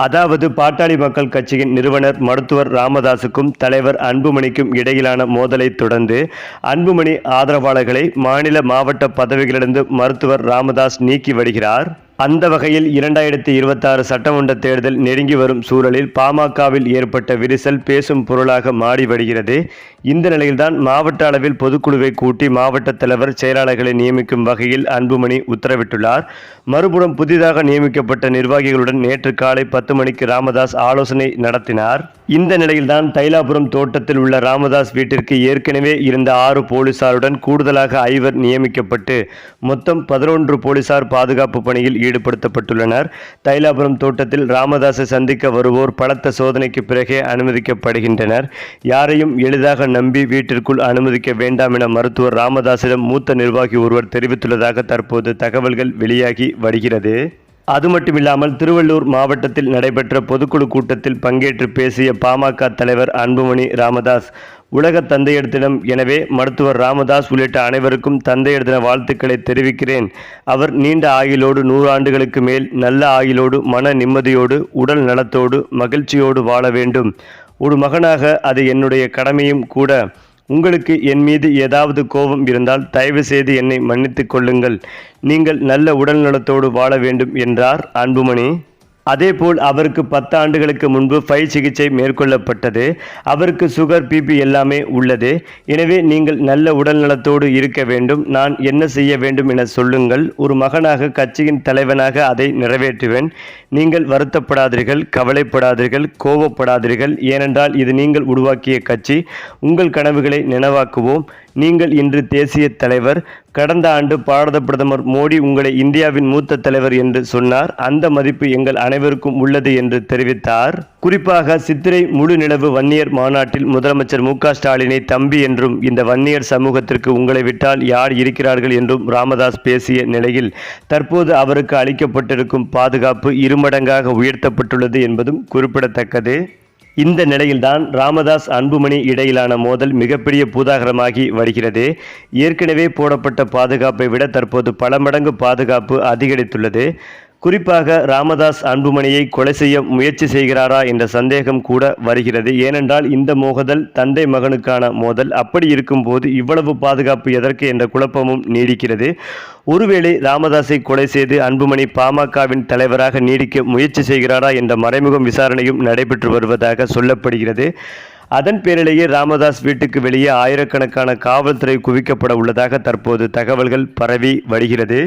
அதாவது பாட்டாளி மக்கள் கட்சியின் நிறுவனர் மருத்துவர் ராமதாசுக்கும் தலைவர் அன்புமணிக்கும் இடையிலான மோதலை தொடர்ந்து அன்புமணி ஆதரவாளர்களை மாநில மாவட்ட பதவிகளிலிருந்து மருத்துவர் ராமதாஸ் நீக்கி வருகிறார். அந்த வகையில் இரண்டாயிரத்தி இருபத்தாறு சட்டமன்ற தேர்தல் நெருங்கி வரும் சூழலில் பாமகவில் ஏற்பட்ட விரிசல் பேசும் பொருளாக மாறி வருகிறது. இந்த நிலையில்தான் மாவட்ட அளவில் பொதுக்குழுவை கூட்டி மாவட்ட தலைவர் செயலாளர்களை நியமிக்கும் வகையில் அன்புமணி உத்தரவிட்டுள்ளார். மறுபுறம் புதிதாக நியமிக்கப்பட்ட நிர்வாகிகளுடன் நேற்று காலை பத்து மணிக்கு ராமதாஸ் ஆலோசனை நடத்தினார். இந்த நிலையில்தான் தைலாபுரம் தோட்டத்தில் உள்ள ராமதாஸ் வீட்டிற்கு ஏற்கனவே இருந்த ஆறு போலீசாருடன் கூடுதலாக ஐவர் நியமிக்கப்பட்டு மொத்தம் பதினொன்று போலீசார் பாதுகாப்பு பணியில் ஈடுபடுத்தப்பட்டுள்ளனர். தைலாபுரம் தோட்டத்தில் ராமதாஸை சந்திக்க வருவோர் பலத்த சோதனைக்கு பிறகே அனுமதிக்கப்படுகின்றனர். யாரையும் எளிதாக நம்பி வீட்டிற்குள் அனுமதிக்க வேண்டாம் என மருத்துவர் ராமதாஸிடம் மூத்த நிர்வாகி ஒருவர் தெரிவித்துள்ளதாக தற்போது தகவல்கள் வெளியாகி வருகிறது. அது மட்டுமில்லாமல் திருவள்ளூர் மாவட்டத்தில் நடைபெற்ற பொதுக்குழு கூட்டத்தில் பங்கேற்று பேசிய பாமக தலைவர் அன்புமணி ராமதாஸ் உலக தந்தையிடத்திடம் எனவே மருத்துவர் ராமதாஸ் உள்ளிட்ட அனைவருக்கும் தந்தையிடத்தின வாழ்த்துக்களை தெரிவிக்கிறேன். அவர் நீண்ட ஆயுளோடு நூறாண்டுகளுக்கு மேல் நல்ல ஆயுளோடு மன நிம்மதியோடு உடல் நலத்தோடு மகிழ்ச்சியோடு வாழ வேண்டும். ஒரு மகனாக அது என்னுடைய கடமையும் கூட. உங்களுக்கு என் மீது ஏதாவது கோபம் இருந்தால் தயவு செய்து என்னை மன்னித்து கொள்ளுங்கள். நீங்கள் நல்ல உடல் நலத்தோடு வாழ வேண்டும் என்றார் அன்புமணி. அதேபோல் அவருக்கு பத்து ஆண்டுகளுக்கு முன்பு பை சிகிச்சை மேற்கொள்ளப்பட்டது. அவருக்கு சுகர் பிபி எல்லாமே உள்ளது. எனவே நீங்கள் நல்ல உடல் நலத்தோடு இருக்க வேண்டும். நான் என்ன செய்ய வேண்டும் என சொல்லுங்கள். ஒரு மகனாக கட்சியின் தலைவனாக அதை நிறைவேற்றுவேன். நீங்கள் வருத்தப்படாதீர்கள் கவலைப்படாதீர்கள் கோபப்படாதீர்கள் ஏனென்றால் இது நீங்கள் உருவாக்கிய கட்சி. உங்கள் கனவுகளை நினைவாக்குவோம். நீங்கள் இன்று தேசிய தலைவர். கடந்த ஆண்டு பாரத பிரதமர் மோடி உங்களை இந்தியாவின் மூத்த தலைவர் என்று சொன்னார். அந்த மதிப்பு எங்கள் அனைவருக்கும் உள்ளது என்று தெரிவித்தார். குறிப்பாக சித்திரை முழு நிலவு வன்னியர் மாநாட்டில் முதலமைச்சர் மு ஸ்டாலினை தம்பி என்றும் இந்த வன்னியர் சமூகத்திற்கு உங்களை விட்டால் யார் இருக்கிறார்கள் என்றும் ராமதாஸ் பேசிய நிலையில் தற்போது அவருக்கு அளிக்கப்பட்டிருக்கும் பாதுகாப்பு இருமடங்காக உயர்த்தப்பட்டுள்ளது என்பதும் குறிப்பிடத்தக்கது. இந்த நிலையில்தான் ராமதாஸ் அன்புமணி இடையிலான மோதல் மிகப்பெரிய பூதாகரமாகி வருகிறது. ஏற்கனவே போடப்பட்ட பாதுகாப்பை விட தற்போது பல மடங்கு பாதுகாப்பு அதிகரித்துள்ளது. குறிப்பாக ராமதாஸ் அன்புமணியை கொலை செய்ய முயற்சி செய்கிறாரா என்ற சந்தேகம் கூட வருகிறது. ஏனென்றால் இந்த மோதல் தந்தை மகனுக்கான மோதல். அப்படி இருக்கும்போது இவ்வளவு பாதுகாப்பு எதற்கு என்ற குழப்பமும் நீடிக்கிறது. ஒருவேளை ராமதாஸை கொலை செய்து அன்புமணி பாமகவின் தலைவராக நீடிக்க முயற்சி செய்கிறாரா என்ற மறைமுகம் விசாரணையும் நடைபெற்று வருவதாக சொல்லப்படுகிறது. அதன் பேரிலேயே ராமதாஸ் வீட்டுக்கு வெளியே ஆயிரக்கணக்கான காவல்துறை குவிக்கப்பட உள்ளதாக தற்போது தகவல்கள் பரவி வருகிறது.